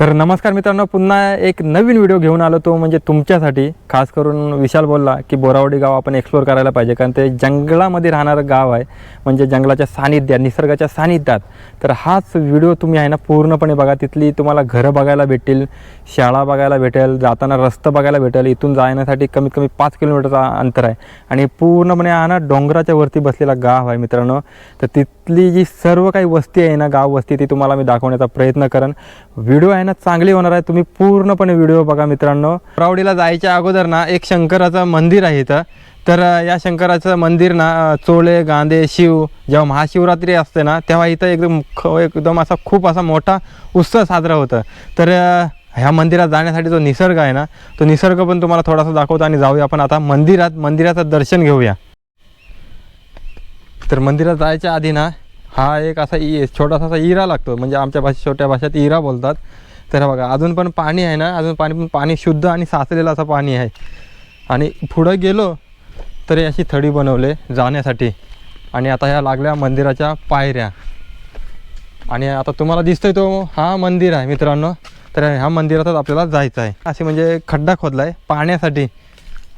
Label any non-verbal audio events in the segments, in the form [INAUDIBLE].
तर नमस्कार मित्रांनो पुन्हा एक नवीन व्हिडिओ घेऊन आलो तो म्हणजे तुमच्यासाठी. खास करून विशाल बोलला की बोरावडी गाव आपण एक्सप्लोर करायला पाहिजे कारण ते जंगलामध्ये राहणारं गाव आहे. म्हणजे जंगलाच्या सानिध्यात निसर्गाच्या सानिध्यात. तर हाच व्हिडिओ तुम्ही आहे ना पूर्णपणे बघा. तिथली तुम्हाला घरं बघायला भेटतील शाळा बघायला भेटेल जाताना रस्ता बघायला भेटेल. इथून जाण्यासाठी कमीत कमी पाच किलोमीटरचा अंतर आहे. आणि पूर्णपणे हा ना डोंगराच्या वरती बसलेला गाव आहे मित्रांनो. तर तिथली जी सर्व काही वस्ती आहे ना गाव वस्ती ती तुम्हाला मी दाखवण्याचा प्रयत्न करेन. व्हिडिओ आहे ना चांगली होणार आहे. तुम्ही पूर्णपणे व्हिडिओ बघा मित्रांनो. रावडीला जायच्या अगोदर ना एक शंकराचं मंदिर आहे इथं. तर या शंकराचं मंदिर ना चोळे गांधे शिव जेव्हा महाशिवरात्री असते ना तेव्हा इथं एकदम ख एकदम असा खूप असा मोठा उत्सव साजरा होतं. तर ह्या मंदिरात जाण्यासाठी जो निसर्ग आहे ना तो निसर्ग पण तुम्हाला थोडासा दाखवतो आणि जाऊया आपण आता मंदिरात मंदिराचं दर्शन घेऊया. तर मंदिरात जायच्या आधी ना हा एक असा इ छोटासा असा इरा लागतो. म्हणजे आमच्या भाषेत छोट्या भाषेत इरा बोलतात. तर बघा अजून पण पाणी आहे ना अजून पाणी पण पाणी शुद्ध आणि साचलेलं असं पाणी आहे. आणि पुढं गेलो तरी अशी थडी बनवले जाण्यासाठी. आणि आता ह्या लागल्या मंदिराच्या पायऱ्या. आणि आता तुम्हाला दिसतोय तो हा मंदिर आहे मित्रांनो. तर ह्या मंदिरातच आपल्याला जायचं आहे. असे म्हणजे खड्डा खोदला आहे पाण्यासाठी.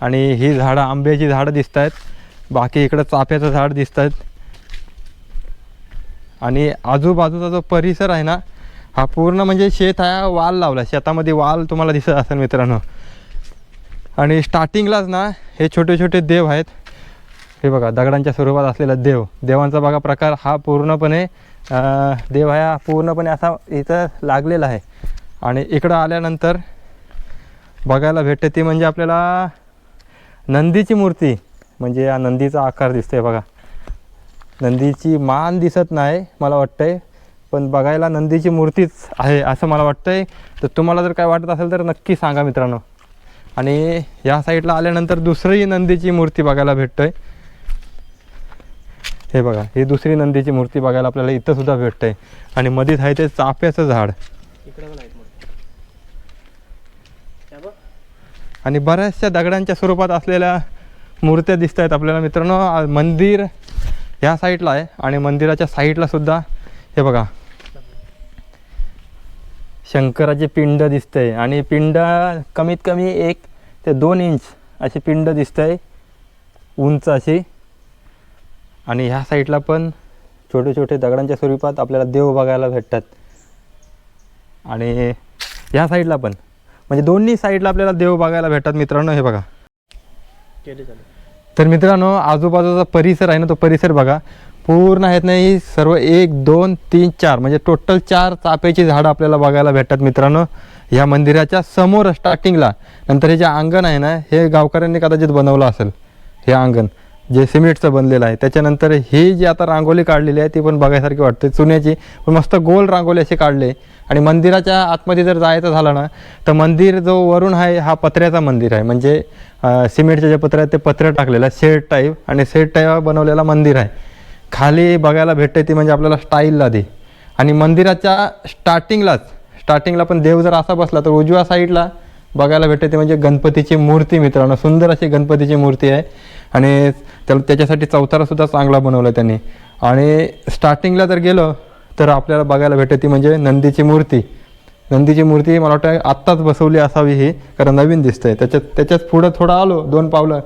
आणि ही झाडं आंब्याची झाडं दिसत आहेत बाकी इकडं चाफ्याचं झाड दिसत आहेत आणि आजूबाजूचा जो परिसर आहे ना हा पूर्ण म्हणजे शेत हा वाल लावला शेतामध्ये वाल तुम्हाला दिसत असेल मित्रांनो. आणि स्टार्टिंगलाच ना हे छोटे छोटे देव आहेत. हे बघा दगडांच्या स्वरूपात असलेला देव. देवांचा बघा प्रकार हा पूर्णपणे देव हा पूर्णपणे असा इथं लागलेला आहे. आणि इकडं आल्यानंतर बघायला भेटते ती म्हणजे आपल्याला नंदीची मूर्ती. म्हणजे या नंदीचा आकार दिसतोय बघा. नंदीची मान दिसत नाही मला वाटतंय. पण बघायला नंदीची मूर्तीच आहे असं मला वाटतंय. तर तुम्हाला जर काय वाटत असेल तर नक्की सांगा मित्रांनो. आणि या साईडला आल्यानंतर दुसरी नंदीची मूर्ती बघायला भेटतोय. हे बघा ही दुसरी नंदीची मूर्ती बघायला आपल्याला इथं सुद्धा भेटतंय. आणि मधीच आहे ते चाफ्याचं झाड. आणि बऱ्याचशा दगडांच्या स्वरूपात असलेल्या मूर्त्या दिसत आहेत आपल्याला मित्रांनो. मंदिर ह्या साईडला आहे आणि मंदिराच्या साईडला सुद्धा हे बघा. शंकराचे पिंड दिसतंय आणि पिंड कमीत कमी एक ते दोन इंच अशी पिंड दिसतंय. उंच अशी. आणि ह्या साईडला पण छोटे छोटे दगडांच्या स्वरूपात आपल्याला देव बघायला भेटतात. आणि ह्या साईडला पण. म्हणजे दोन्ही साईडला आपल्याला देव बघायला भेटतात मित्रांनो हे बघा. केले चालेल. तर मित्रांनो आजूबाजूचा परिसर आहे ना तो परिसर बघा. पूर्ण आहेत नाही सर्व एक दोन तीन चार. म्हणजे टोटल चार चाफ्याची झाडं आपल्याला बघायला भेटतात मित्रांनो. ह्या मंदिराच्या समोर स्टार्टिंगला नंतर हे जे अंगण आहे ना हे गावकऱ्यांनी कदाचित बनवलं असेल हे अंगण. जे सिमेंटचं बनलेलं आहे त्याच्यानंतर ही जी आता रांगोली काढलेली आहे ती पण बघायसारखी वाटते. चुन्याची पण मस्त गोल रांगोली अशी काढले. आणि मंदिराच्या आतमध्ये जर जायचं झालं ना तर मंदिर जो वरून आहे हा पत्र्याचा मंदिर आहे. म्हणजे सिमेंटच्या सिमेंटचे जे आहेत ते पत्र टाकलेलं आहे शेड टाईप आणि शेड टाईप बनवलेला मंदिर आहे. खाली बघायला भेटते ती म्हणजे आपल्याला स्टाईलला दे आणि मंदिराच्या स्टार्टिंगलाच स्टार्टिंगला पण देव जर असा बसला तर उजव्या साईडला बघायला भेटते ते म्हणजे गणपतीची मूर्ती मित्रांनो. सुंदर अशी गणपतीची मूर्ती आहे. आणि त्याला त्याच्यासाठी चौतारासुद्धा चांगला बनवला आहे त्यांनी. आणि स्टार्टिंगला जर गेलं तर आपल्याला बघायला भेटते ती म्हणजे नंदीची मूर्ती. नंदीची मूर्ती मला वाटतं आत्ताच बसवली असावी ही कारण नवीन दिसतंय. त्याच्यात त्याच्यात पुढं थोडं आलो दोन पावलं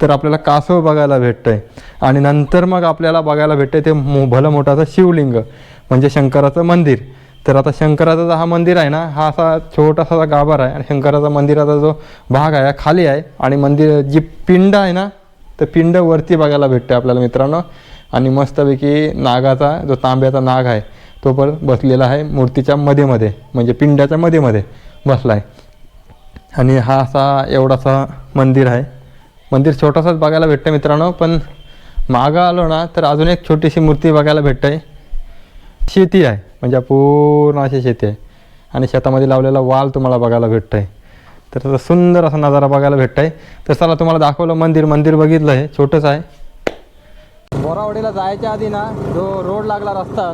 तर आपल्याला कासव बघायला भेटतंय. आणि नंतर मग आपल्याला बघायला भेटतंय ते भलं मोठाचं शिवलिंग म्हणजे शंकराचं मंदिर. तर आता शंकराचा जो हा मंदिर आहे ना हा असा छोटासा गाभार आहे आणि शंकराचा मंदिराचा जो भाग आहे हा खाली आहे आणि मंदिर जी पिंड आहे ना तर पिंड वरती बघायला भेटते आपल्याला मित्रांनो. आणि मस्तपैकी नागाचा जो तांब्याचा नाग आहे तो पण बसलेला आहे मूर्तीच्या मध्ये मध्ये म्हणजे पिंड्याच्या मध्ये मध्ये बसला आहे आणि हा असा एवढासा मंदिर आहे. मंदिर छोटासाच बघायला भेटतं मित्रांनो पण मागं आलो ना तर अजून एक छोटीशी मूर्ती बघायला भेटते शेती आहे. म्हणजे पूर्ण अशी शेती आहे. आणि शेतामध्ये लावलेला वाल तुम्हाला बघायला भेटतं आहे तर त्याचा सुंदर असा नजारा बघायला भेटत आहे तर चला तुम्हाला दाखवलं मंदिर. मंदिर बघितलं आहे छोटंच आहे. बोरावडीला जायच्या आधी ना जो रोड लागला रस्ता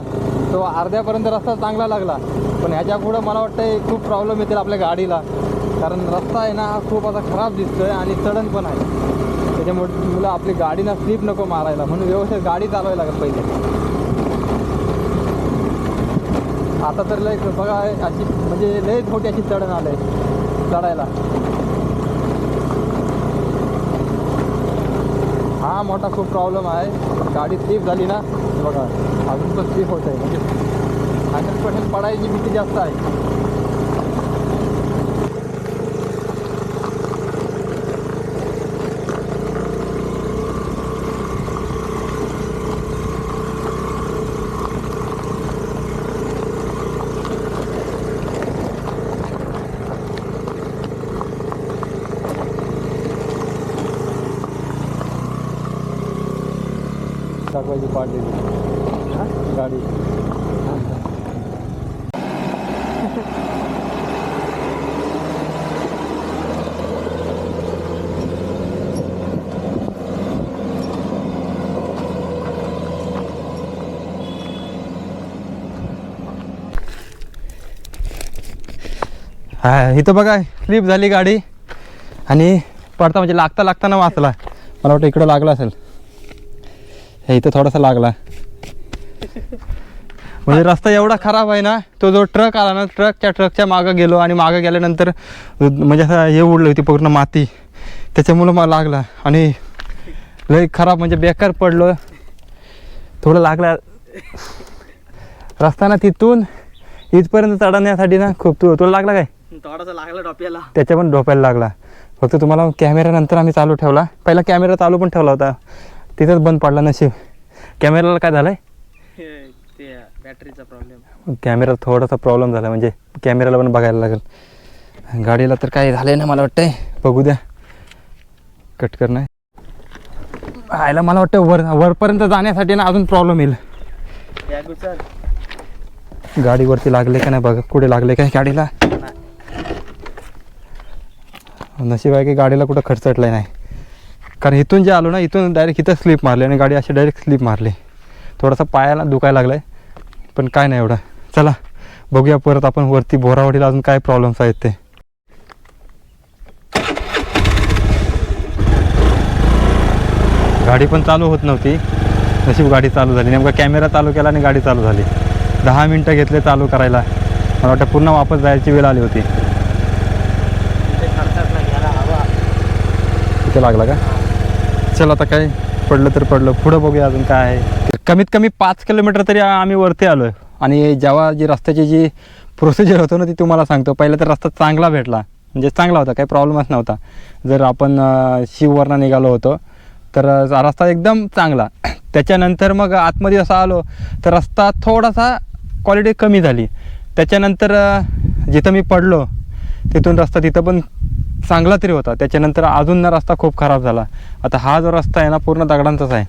तो अर्ध्यापर्यंत रस्ता चांगला लागला. पण ह्याच्या पुढं मला वाटतं खूप प्रॉब्लेम येतील आपल्या गाडीला. कारण रस्ता आहे ना हा खूप असा खराब दिसतोय आणि चढण पण आहे. त्याच्यामुळे तुला आपली गाडीना स्लीप नको मारायला. म्हणून व्यवस्थित गाडी चालवायला लागत पाहिजे आता तर लय बघा अशी म्हणजे लय मोठी अशी चढण आलंय चढायला. हा मोठा खूप प्रॉब्लेम आहे. गाडी स्लिप झाली ना बघा अजून पण स्लिप होत आहे. म्हणजे हंड्रेड पर्सेंट पडायची भीती जास्त आहे. पाडलेली गाडी. हा इथं बघा स्लिप झाली गाडी. आणि पडता म्हणजे लागता लागताना वाचला. मला वाटतं इकडं लागला असेल. हे इथं थोडासा लागला. म्हणजे रस्ता एवढा खराब आहे ना तो जो ट्रक आला ना ट्रकच्या ट्रकच्या मागं गेलो आणि मागं गेल्यानंतर म्हणजे असं हे उडलं होती पूर्ण माती. त्याच्यामुळं मला लागला आणि लय खराब म्हणजे बेकार पडलो. थोडं लागला. रस्ता ना तिथून इथपर्यंत चढवण्यासाठी ना खूप तू तुला लागला काय? थोडासा लागला डोप्याला त्याच्या पण डोप्याला लागला. फक्त तुम्हाला कॅमेरा नंतर आम्ही चालू ठेवला. पहिला कॅमेरा चालू पण ठेवला होता. तिथंच बंद पडला नशीब. कॅमेराला काय झालंय? ते बॅटरीचा प्रॉब्लेम कॅमेरा थोडासा प्रॉब्लेम झाला म्हणजे कॅमेराला पण बघायला लागेल. गाडीला तर काय झालंय ना मला वाटतंय. बघू द्या. कट कर नाही आयला मला वाटतं वर वरपर्यंत जाण्यासाठी ना अजून प्रॉब्लेम येईल. गाडीवरती लागले का नाही बघा. कुठे लागले काय गाडीला? नशीब आहे की गाडीला कुठं खर्चटलं नाही. कारण इथून जे आलो ना इथून डायरेक्ट इथं स्लिप मारली आणि गाडी अशी डायरेक्ट स्लिप मारली. थोडासा पायाला दुखायला लागला आहे पण काय नाही एवढं. चला बघूया परत आपण वरती बोरावडीला अजून काय प्रॉब्लेम्स आहेत ते. गाडी पण चालू होत नव्हती. नशीब गाडी चालू झाली. नेमका कॅमेरा चालू केला आणि गाडी चालू झाली. दहा मिनटं घेतले चालू करायला. मला वाटतं पुन्हा वापस जायची वेळ आली होती. तिथे लागला का? चल आता काय पडलं तर पडलं. पुढं बघूया अजून काय आहे. कमीत कमी पाच किलोमीटर तरी आम्ही वरती आलो आहे आणि जेव्हा जी रस्त्याची जी प्रोसिजर होतं ना ती तुम्हाला सांगतो. पहिला तर रस्ता चांगला भेटला. म्हणजे चांगला होता काही प्रॉब्लेमच नव्हता. जर आपण शिववरनं निघालो होतो तर रस्ता एकदम चांगला. त्याच्यानंतर मग आतमध्ये असं आलो तर रस्ता थोडासा क्वालिटी कमी झाली. त्याच्यानंतर जिथं मी पडलो तिथून रस्ता तिथं पण चांगला तरी होता. त्याच्यानंतर अजून ना रस्ता खूप खराब झाला. आता हा जो रस्ता आहे ना पूर्ण दगडांचाच आहे.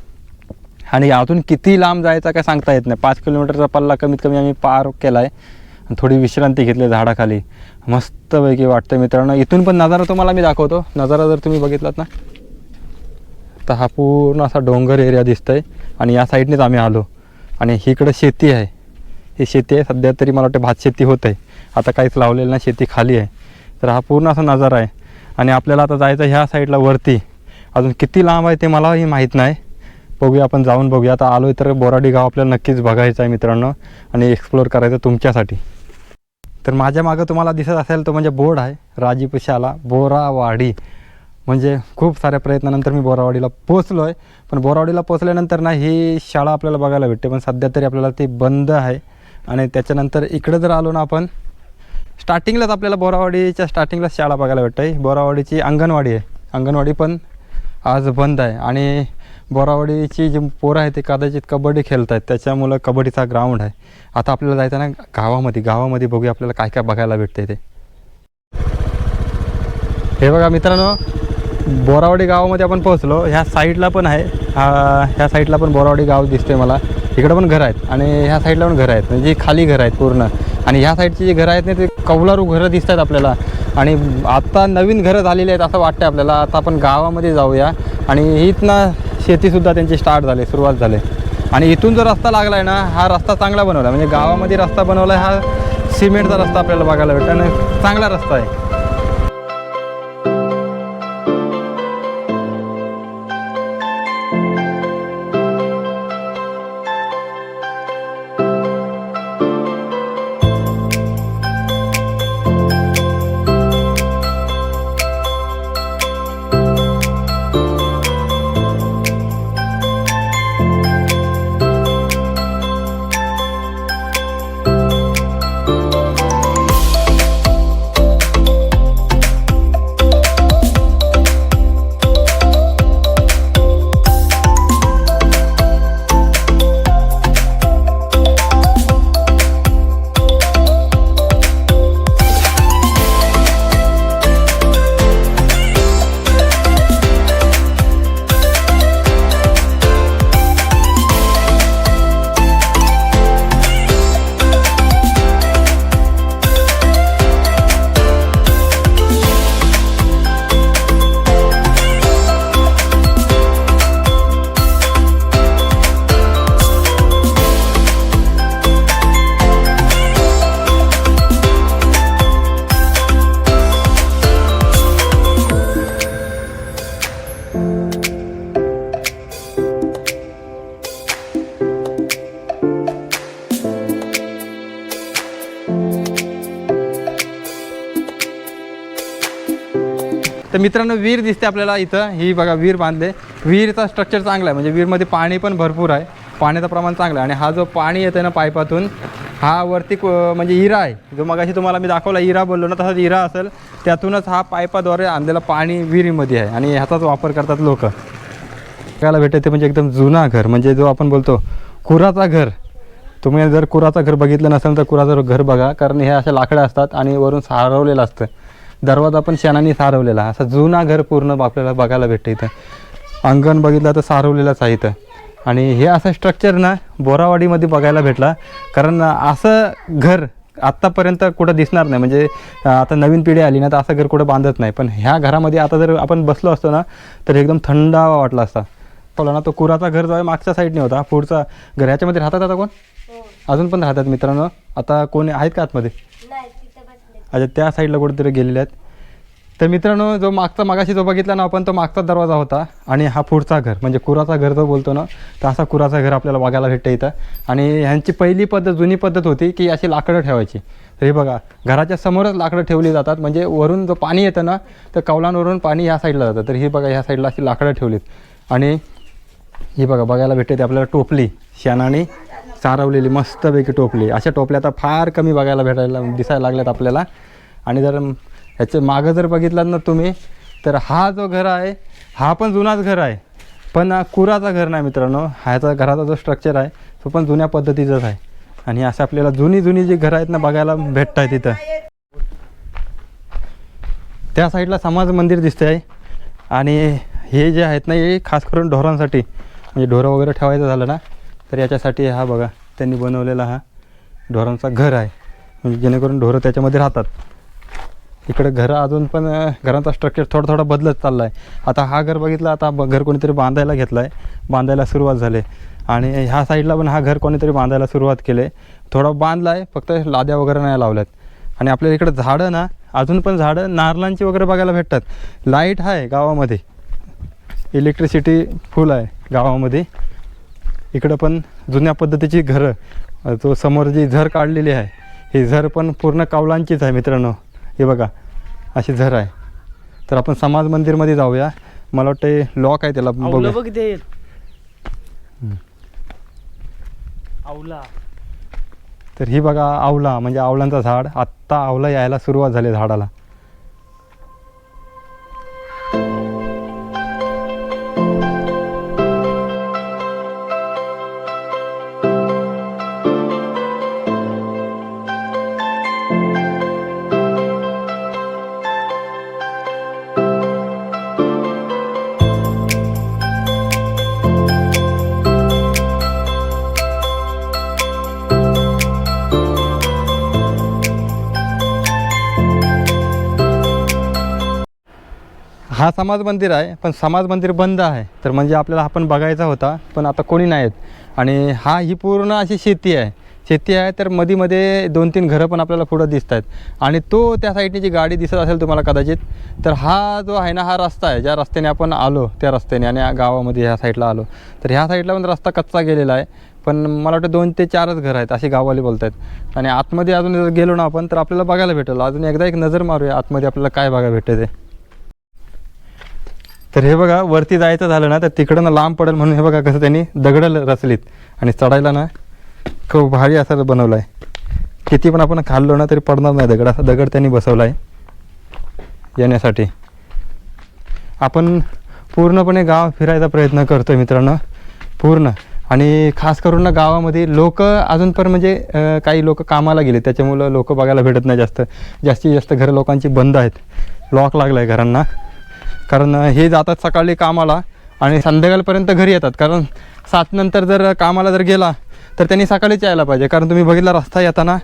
आणि अजून किती लांब जायचा काय सांगता येत नाही. पाच किलोमीटरचा पल्ला कमीत कमी आम्ही पार केला आहे आणि थोडी विश्रांती घेतली झाडाखाली. मस्तपैकी वाटतं मित्रांनो. इथून पण नजारा तुम्हाला मी दाखवतो. नजारा जर तुम्ही बघितलात ना तर हा पूर्ण असा डोंगर एरिया दिसतंय. आणि या साईडनेच आम्ही आलो. आणि इकडं शेती आहे. ही शेती आहे. सध्या तरी मला वाटतं भात शेती होत आहे आता काहीच लावलेलं नाही. शेती खाली आहे. तर हा पूर्ण असा नजारा आहे. आणि आपल्याला आता जायचं ह्या साईडला वरती. अजून किती लांब आहे ते मलाही माहीत नाही. बघूया आपण जाऊन बघूया. आता आलो तर बोराडी गाव आपल्याला नक्कीच बघायचं आहे मित्रांनो आणि एक्सप्लोअर करायचं तुमच्यासाठी. तर माझ्या मागं तुम्हाला दिसत असेल तो म्हणजे बोर्ड आहे राजीपुशाला बोरावाडी. म्हणजे खूप साऱ्या प्रयत्नानंतर मी बोरावाडीला पोचलो आहे पण बोरावाडीला पोचल्यानंतर ना ही शाळा आपल्याला बघायला भेटते. पण सध्या तरी आपल्याला ती बंद आहे. आणि त्याच्यानंतर इकडं जर आलो ना आपण स्टार्टिंगलाच आपल्याला बोरावाडीच्या स्टार्टिंगलाच शाळा बघायला भेटते आहे बोरावाडीची अंगणवाडी आहे. अंगणवाडी पण आज बंद आहे. आणि बोरावाडीची जी पोरं आहे ते कदाचित कबड्डी खेळत आहेत त्याच्यामुळं कबड्डीचा ग्राउंड आहे. आता आपल्याला जायचं ना गावामध्ये. गावामध्ये बघूया आपल्याला काय काय बघायला भेटते ते. हे बघा मित्रांनो बोरावाडी गावामध्ये आपण पोहोचलो. ह्या साईडला पण आहे. ह्या साईडला पण बोरावाडी गाव दिसतंय मला. इकडं पण घरं आहेत आणि ह्या साईडला पण घरं आहेत. म्हणजे खाली घरं आहेत पूर्ण. आणि ह्या साईडची जी घरं आहेत ना ते कौलारू घरं दिसत आहेत आपल्याला. आणि आत्ता नवीन घरं झालेली आहेत असं वाटतं आपल्याला. आता आपण गावामध्ये जाऊया. आणि इथनं शेतीसुद्धा त्यांची स्टार्ट झाली सुरुवात झाली. आणि इथून जो रस्ता लागला आहे ना हा रस्ता चांगला बनवला म्हणजे गावामध्ये रस्ता बनवला आहे हा सिमेंटचा रस्ता आपल्याला बघायला भेटतो आणि चांगला रस्ता आहे. मित्रांनो विहीर दिसते आपल्याला इथं. ही बघा विहीर बांधले. वीरचा स्ट्रक्चर चांगला आहे. म्हणजे विहीरमध्ये पाणी पण भरपूर आहे. पाण्याचं प्रमाण चांगलं आहे. आणि हा जो पाणी येतं ना पाईपातून हा वरती म्हणजे इरा आहे. जो मगाशी तुम्हाला मी दाखवला इरा बोललो ना तसाच इरा असेल. त्यातूनच हा पाईपाद्वारे आणलेला पाणी विहिरीमध्ये आहे. आणि ह्याचाच वापर करतात लोक. बघायला भेटते ते म्हणजे एकदम जुना घर. म्हणजे जो आपण बोलतो कुराचा घर. तुम्ही जर कुराचं घर बघितलं नसेल तर कुराचं घर बघा. कारण हे अशा लाकडं असतात आणि वरून सारवलेलं असतं. दरवाजा पण शेणाने सारवलेला. असं जुना घर पूर्ण आपल्याला बघायला भेटतं इथं. अंगण बघितलं तर सारवलेलंच आहे इथं. आणि हे असं स्ट्रक्चर ना बोरावाडीमध्ये बघायला भेटला. कारण असं घर आत्तापर्यंत कुठं दिसणार नाही. म्हणजे आता नवीन पिढी आली ना तर असं घर कुठं बांधत नाही. पण ह्या घरामध्ये आता जर आपण बसलो असतो ना तर एकदम थंडावा वाटला असता. बोला ना तो कुराचा घर जो आहे मागच्या साईडने होता. पुढचा घर ह्याच्यामध्ये राहतात आता कोण? अजून पण राहतात मित्रांनो. आता कोण आहेत का आतमध्ये? अच्छा त्या साईडला कुठेतरी गेलेले आहेत. तर मित्रांनो जो मागचा मागाशी जो बघितला ना आपण तो मागचा दरवाजा होता आणि हा पुढचा घर म्हणजे कुराचा घर जो बोलतो ना तर असा कुराचा घर आपल्याला बघायला भेटतं इथं. आणि ह्यांची पहिली पद्धत जुनी पद्धत होती की अशी लाकडं ठेवायची. तर हे बघा घराच्या समोरच लाकडं ठेवली जातात. म्हणजे वरून जो पाणी येतं ना तर कौलांवरून पाणी ह्या साईडला जातं. तर हे बघा ह्या साईडला अशी लाकडं ठेवलीत. आणि ही बघा बघायला भेटते आपल्याला टोपली शेणाने सारवलेली मस्तपैकी टोपली. अशा टोपल्या आता फार कमी बघायला भेटायला दिसायला लागल्यात आपल्याला. आणि जर ह्याचं मागं जर बघितलात ना तुम्ही तर हा जो घर आहे हा पण जुनाच घर आहे. पण कुराचा घर नाही मित्रांनो. ह्याचा घराचा जो स्ट्रक्चर आहे तो पण जुन्या पद्धतीचाच आहे. आणि असं आपल्याला जुनी जुनी जी घरं आहेत ना बघायला भेटत आहेत तिथं. त्या साईडला समाज मंदिर दिसते आहे आणि हे जे आहेत ना हे खास करून ढोरांसाठी म्हणजे ढोरं वगैरे ठेवायचं झालं ना तर याच्यासाठी हा बघा त्यांनी बनवलेला हा ढोरांचा घर आहे. म्हणजे जेणेकरून ढोरं त्याच्यामध्ये राहतात. इकडं घरं अजून पण घरांचा स्ट्रक्चर थोडा थोडा बदलत चालला आहे आता हा घर बघितला आता घर कोणीतरी बांधायला घेतलं आहे बांधायला सुरुवात झाली. आणि ह्या साईडला पण हा घर कोणीतरी बांधायला सुरुवात केली. आहे थोडा बांधला आहे फक्त लाद्या वगैरे नाही लावल्यात. आणि आपल्या इकडं झाडं ना अजून पण झाडं नारळांची वगैरे बघायला भेटतात. लाइट आहे गावामध्ये. इलेक्ट्रिसिटी फुल आहे गावामध्ये. इकडं पण जुन्या पद्धतीची घरं तो समोर जी झर काढलेली आहे ही झर पण पूर्ण कावलांचीच आहे मित्रांनो. हे बघा अशी झर आहे. तर आपण समाज मंदिरमध्ये जाऊया. मला वाटतं लॉक आहे त्याला बघ ते. आवला. तर ही बघा आवला म्हणजे आवलांचा झाड. आत्ता आवला यायला सुरुवात झाली झाडाला. हा समाज मंदिर आहे पण समाज मंदिर बंद आहे. तर म्हणजे आपल्याला आपण बघायचा होता पण आता कोणी नाही आहेत आणि हा ही पूर्ण अशी शेती आहे. शेती आहे तर मध्येमध्ये दोन तीन घरं पण आपल्याला पुढं दिसत आहेत आणि तो त्या साईडने जी गाडी दिसत असेल तुम्हाला कदाचित तर हा जो आहे ना हा रस्ता आहे. ज्या रस्त्याने आपण आलो त्या रस्त्याने आणि गावामध्ये ह्या साईडला आलो. तर ह्या साईडला पण रस्ता कच्चा गेलेला आहे. पण मला वाटतं दोन ते चारच घरं आहेत असे गाववाले बोलत आहेत आणि आतमध्ये अजून जर गेलो ना आपण तर आपल्याला बघायला भेटेल. अजून एकदा एक नजर मारूया आतमध्ये आपल्याला काय बघायला भेटते ते. तर हे बघा वरती जायचं झालं ना तर तिकडं ना लांब पडेल म्हणून हे बघा कसं त्यांनी दगडं रचलीत. आणि चढायला ना खूप भारी असं बनवलं आहे किती पण आपण खाल्लो ना तरी पडणार नाही दगड. असा दगड त्यांनी बसवला आहे येण्यासाठी. आपण पूर्णपणे गाव फिरायचा प्रयत्न करतो मित्रांनो. पूर्ण. आणि खास करून ना गावामध्ये लोक अजून पण म्हणजे काही लोक कामाला गेले त्याच्यामुळं लोक बघायला भेटत नाही जास्त. जास्तीत जास्त घरं लोकांची बंद आहेत. लॉक लागलं आहे घरांना. कारण हे जातात सकाळी कामाला आणि संध्याकाळपर्यंत घरी येतात. कारण सात नंतर जर कामाला जर गेला तर त्यांनी सकाळीच यायला पाहिजे. कारण तुम्ही बघितला रस्ता येताना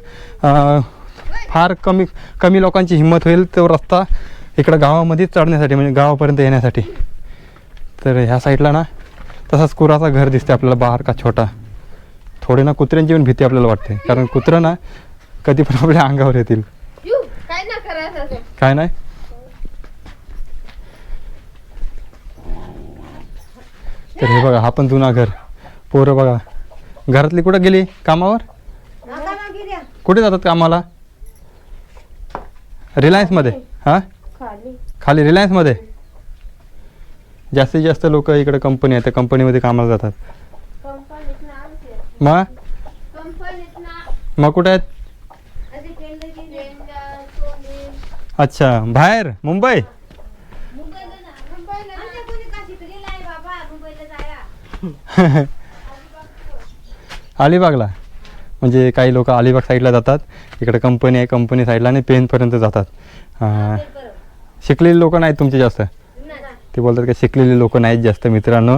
फार कमी कमी लोकांची हिंमत होईल तो रस्ता इकडं गावामध्येच चढण्यासाठी म्हणजे गावापर्यंत येण्यासाठी. तर ह्या साईडला ना तसाच कुराचा घर दिसते आपल्याला बाहेर का छोटा. थोडी ना कुत्र्यांची पण भीती आपल्याला वाटते. कारण कुत्रं ना कधी पण आपल्या अंगावर येतील. काय नाही? तर हे बघा हा पण जुना घर. पोरं बघा. घरातली कुठं गेली? कामावर? कुठे जातात कामाला? रिलायन्समध्ये हां? खाली. खाली रिलायन्समध्ये जास्तीत जास्त लोक इकडे कंपनी आहे त्या कंपनीमध्ये कामाला जातात. मग मग कुठे आहेत? अच्छा बाहेर मुंबई मुंबईला ना मुंबईला आमच्या कोणी का शिकलेला आहे बाबा मुंबईला जाया [LAUGHS] अलिबागला. म्हणजे काही लोक अलिबाग साईडला जातात. इकडे कंपनी आहे कंपनी साईडला आणि पेनपर्यंत जातात. शिकलेली लोक नाहीत तुमचे जास्त? ते बोलतात की शिकलेली लोक नाहीत जास्त मित्रांनो.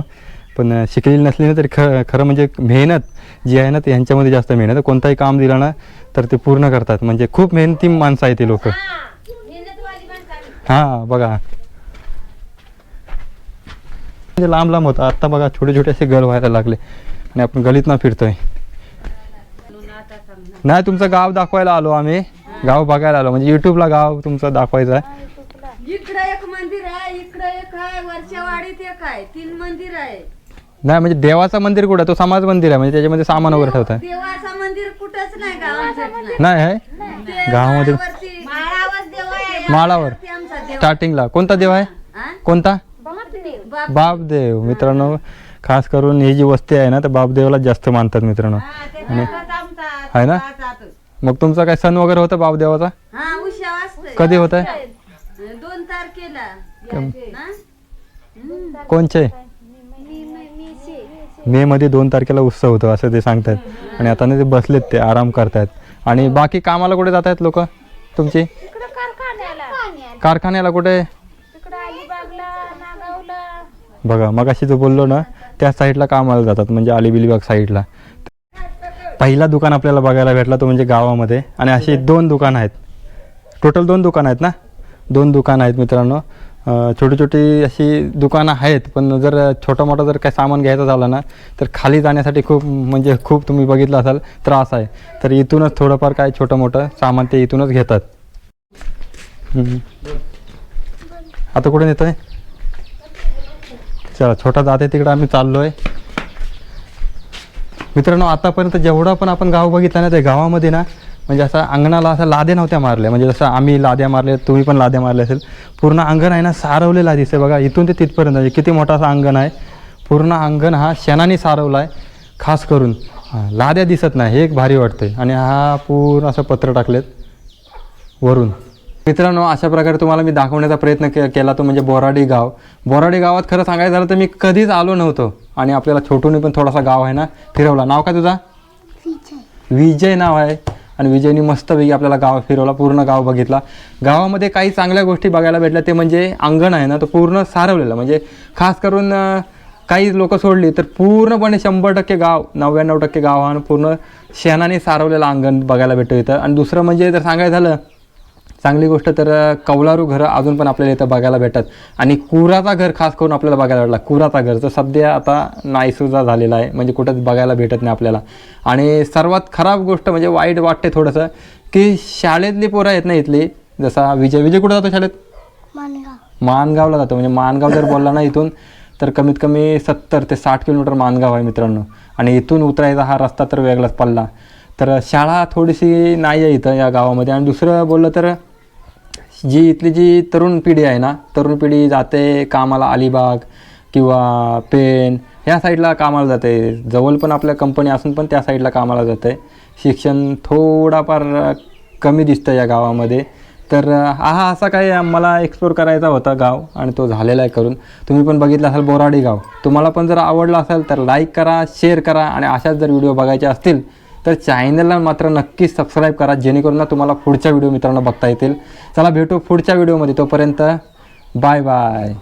पण शिकलेली नसली ना तरी ख खरं म्हणजे मेहनत जी आहे ना ते यांच्यामध्ये जास्त मेहनत. कोणताही काम दिलं ना तर ते पूर्ण करतात. म्हणजे खूप मेहनती माणसं आहे ती लोक. हां बघा. म्हणजे लांब लांब होतं. आत्ता बघा छोटे छोटे असे गल व्हायला लागले. आणि आपण गलीत ना फिरतोय. नाही तुमचं गाव दाखवायला आलो आम्ही. गाव बघायला आलो. म्हणजे युट्यूबला गाव तुमचं दाखवायचं आहे. इकडं एक मंदिर आहे इकडं एक आहे वरच्या वाडीत एक आहे. तीन मंदिर आहे. नाही म्हणजे देवाचं मंदिर कुठं आहे? तो समाज मंदिर आहे. म्हणजे त्याच्यामध्ये सामान वगैरे ठेवताय. देवाचं मंदिर कुठंच नाही गावात नाही आहे? गावामध्ये माळावर देव आहे. माळावर. ते आमचा देव. स्टार्टिंगला कोणता देव आहे? कोणता? बापदेव. मित्रांनो खास करून ही जी वस्ती आहे ना तर बापदेवाला जास्त मानतात मित्रांनो. हा, आमचा आहे ना? मग तुमचा काय सण वगैरे होता बापदेवाचा? हा कधी होत? आहे दोन तारखेला? कोणचे? मे मध्ये दोन तारखेला उत्सव होतो असं ते सांगतात आणि आता ते बसलेत ते आराम करतायत. आणि बाकी कामाला कुठे जात आहेत लोक? तुमची? इकडं कारखान्याला. कारखान्याला कुठे? बघा मग अशी जो बोललो ना त्या साईडला कामाला जातात म्हणजे अलिबिलीबाग साईडला पहिला दुकान आपल्याला बघायला भेटला तो म्हणजे गावामध्ये आणि अशी दोन दुकानं आहेत. टोटल दोन दुकानं आहेत ना? दोन दुकानं आहेत मित्रांनो. छोटी छोटी अशी दुकानं आहेत पण जर छोटं मोठं जर काही सामान घ्यायचं झालं ना तर खाली जाण्यासाठी खूप म्हणजे खूप तुम्ही बघितलं असाल त्रास आहे. तर इथूनच थोडंफार काय छोटं मोठं सामान ते इथूनच घेतात. आता कुठे नेतोय चला छोटा जाते तिकडे आम्ही चाललो आहे मित्रांनो आतापर्यंत जेवढा पण आपण गाव बघितला ना त्या गावामध्ये ना म्हणजे असं अंगणाला असं लाद्या नव्हत्या मारल्या. म्हणजे जसं आम्ही लाद्या मारल्या तुम्ही पण लाद्या मारल्या असेल. पूर्ण अंगण आहे ना सारवलेला दिसते बघा. इथून ते तिथपर्यंत म्हणजे किती मोठा असा अंगण आहे. पूर्ण अंगण हा शेणाने सारवला आहे खास करून. लाद्या दिसत नाही हे एक भारी वाटते आणि हा पूर्ण असं पत्र टाकलेत वरून. मित्रांनो अशा प्रकारे तुम्हाला मी दाखवण्याचा प्रयत्न के केला तो म्हणजे बोराडी गाव. बोराडी गावात खरं सांगायचं झालं तर मी कधीच आलो नव्हतो. आणि आपल्याला छोटूने पण थोडासा गाव आहे ना फिरवला. नाव काय तुझा? विजय. नाव आहे. आणि विजयनी मस्तपैकी आपल्याला गाव फिरवला पूर्ण गाव बघितला. गावामध्ये काही चांगल्या गोष्टी बघायला भेटल्या ते म्हणजे अंगण आहे ना तो पूर्ण सारवलेलं. म्हणजे खास करून काही लोक सोडली तर पूर्णपणे शंभर टक्के गाव नव्याण्णव टक्के गाव हा पूर्ण शेणाने सारवलेलं अंगण बघायला भेटतं इथं. आणि दुसरं म्हणजे जर सांगायचं झालं चांगली गोष्ट तर कौलारू घरं अजून पण आपल्याला इथं बघायला भेटतात. आणि कुराचा घर खास करून आपल्याला बघायला भेटला. कुराचा घर तर सध्या आता नाहीसुद्धा झालेला आहे. म्हणजे कुठंच बघायला भेटत नाही आपल्याला. आणि सर्वात खराब गोष्ट म्हणजे वाईट वाटते थोडंसं की शाळेतली पोरं आहेत ना इथली जसा विजय विजय कुठं जातो शाळेत? मानगावला जातो. म्हणजे मानगाव जर बोलला ना इथून तर कमीत कमी सत्तर ते साठ किलोमीटर मानगाव आहे मित्रांनो. आणि इथून उतरायचा हा रस्ता तर वेगळाच पडला. तर शाळा थोडीशी नाही आहे इथं या गावामध्ये. आणि दुसरं बोललं तर जी इथली जी तरुण पिढी आहे ना तरुण पिढी जाते कामाला अलिबाग किंवा पेन ह्या साईडला कामाला जाते. जवळ पण आपल्या कंपनी असून पण त्या साईडला कामाला जाते. शिक्षण थोडाफार कमी दिसतं या गावामध्ये. तर हा असा काही मला एक्सप्लोर करायचा होता गाव आणि तो झालेला आहे करून. तुम्ही पण बघितला असाल बोराडी गाव. तुम्हाला पण जर आवडला असेल तर लाईक करा शेअर करा आणि अशाच जर व्हिडिओ बघायचे असतील तर चॅनलला मात्र नक्कीच सबस्क्राईब करा जेणेकरून ना तुम्हाला पुढच्या व्हिडिओ मित्रांनो बघता येतील. चला भेटू पुढच्या व्हिडिओमध्ये तोपर्यंत बाय बाय